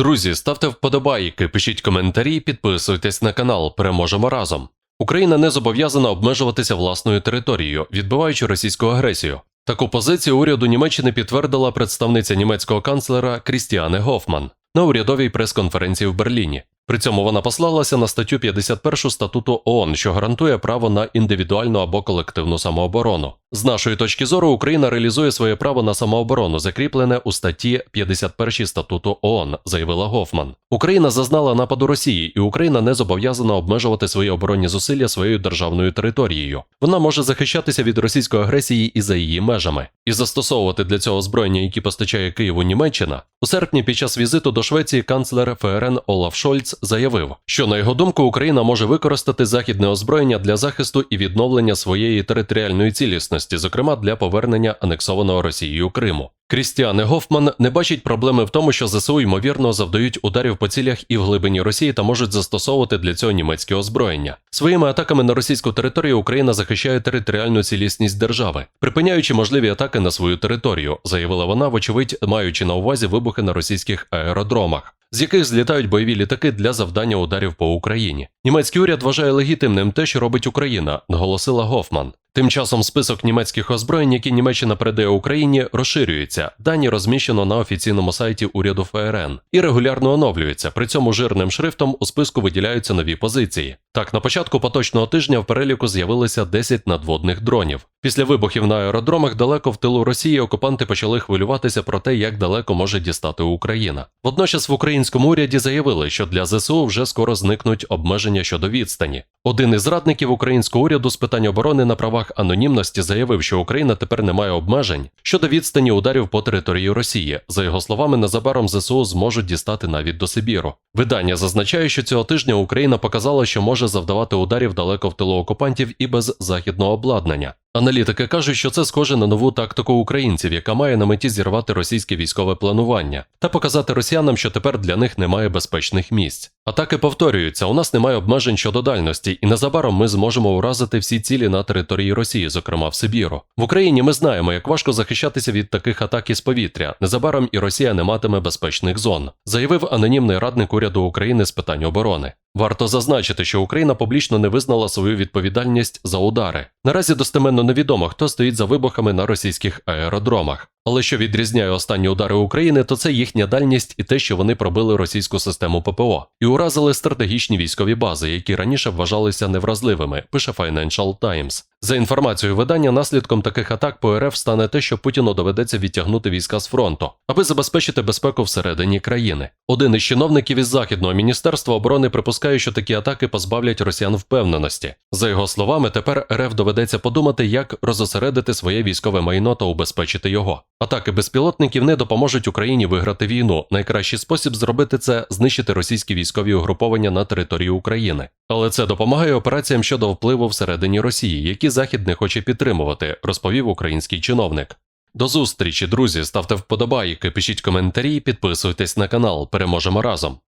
Друзі, ставте вподобайки, пишіть коментарі, підписуйтесь на канал. Переможемо разом. Україна не зобов'язана обмежуватися власною територією, відбиваючи російську агресію. Таку позицію уряду Німеччини підтвердила представниця німецького канцлера Крістіане Гофман на урядовій прес-конференції в Берліні. При цьому вона послалася на статтю 51 статуту ООН, що гарантує право на індивідуальну або колективну самооборону. З нашої точки зору, Україна реалізує своє право на самооборону, закріплене у статті 51 статуту ООН, заявила Гофман. Україна зазнала нападу Росії, і Україна не зобов'язана обмежувати свої оборонні зусилля своєю державною територією. Вона може захищатися від російської агресії і за її межами, і застосовувати для цього озброєння, які постачає Києву Німеччина. У серпні під час візиту до Швеції канцлер ФРН Олаф Шольц заявив, що на його думку Україна може використати західне озброєння для захисту і відновлення своєї територіальної цілісності, зокрема для повернення анексованого Росією Криму. Крістіане Гофман не бачить проблеми в тому, що ЗСУ ймовірно завдають ударів по цілях і в глибині Росії та можуть застосовувати для цього німецьке озброєння. Своїми атаками на російську територію Україна захищає територіальну цілісність держави, припиняючи можливі атаки на свою територію, заявила вона, вочевидь, маючи на увазі вибухи на російських аеродромах. З яких злітають бойові літаки для завдання ударів по Україні. Німецький уряд вважає легітимним те, що робить Україна, наголосила Гофман. Тим часом список німецьких озброєнь, які Німеччина передає Україні, розширюється. Дані розміщено на офіційному сайті уряду ФРН і регулярно оновлюється. При цьому жирним шрифтом у списку виділяються нові позиції. Так, на початку поточного тижня в переліку з'явилися 10 надводних дронів. Після вибухів на аеродромах далеко в тилу Росії окупанти почали хвилюватися про те, як далеко може дістати Україна. Водночас в українському уряді заявили, що для ЗСУ вже скоро зникнуть обмеження щодо відстані. Один із радників українського уряду з питань оборони на правах анонімності заявив, що Україна тепер не має обмежень щодо відстані ударів по території Росії. За його словами, незабаром ЗСУ зможуть дістати навіть до Сибіру. Видання зазначає, що цього тижня Україна показала, що може завдавати ударів далеко в тилу окупантів і без західного обладнання. Аналітики кажуть, що це схоже на нову тактику українців, яка має на меті зірвати російське військове планування та показати росіянам, що тепер для них немає безпечних місць. Атаки повторюються, у нас немає обмежень щодо дальності, і незабаром ми зможемо уразити всі цілі на території Росії, зокрема в Сибіру. В Україні ми знаємо, як важко захищатися від таких атак із повітря. Незабаром і Росія не матиме безпечних зон, заявив анонімний радник уряду України з питань оборони. Варто зазначити, що Україна публічно не визнала свою відповідальність за удари. Наразі достеменно невідомо, хто стоїть за вибухами на російських аеродромах. Але що відрізняє останні удари України, то це їхня дальність і те, що вони пробили російську систему ППО і уразили стратегічні військові бази, які раніше вважалися невразливими, пише Financial Times. За інформацією видання, наслідком таких атак по РФ стане те, що Путіну доведеться відтягнути війська з фронту, аби забезпечити безпеку всередині країни. Один із чиновників із західного міністерства оборони припускає, що такі атаки позбавлять росіян впевненості. За його словами, тепер РФ доведеться подумати, як розосередити своє військове майно та убезпечити його. Атаки безпілотників не допоможуть Україні виграти війну. Найкращий спосіб зробити це знищити російські військові угруповання на території України. Але це допомагає операціям щодо впливу всередині Росії, Захід не хоче підтримувати, розповів український чиновник. До зустрічі, друзі. Ставте вподобайки, пишіть коментарі, підписуйтесь на канал. Переможемо разом.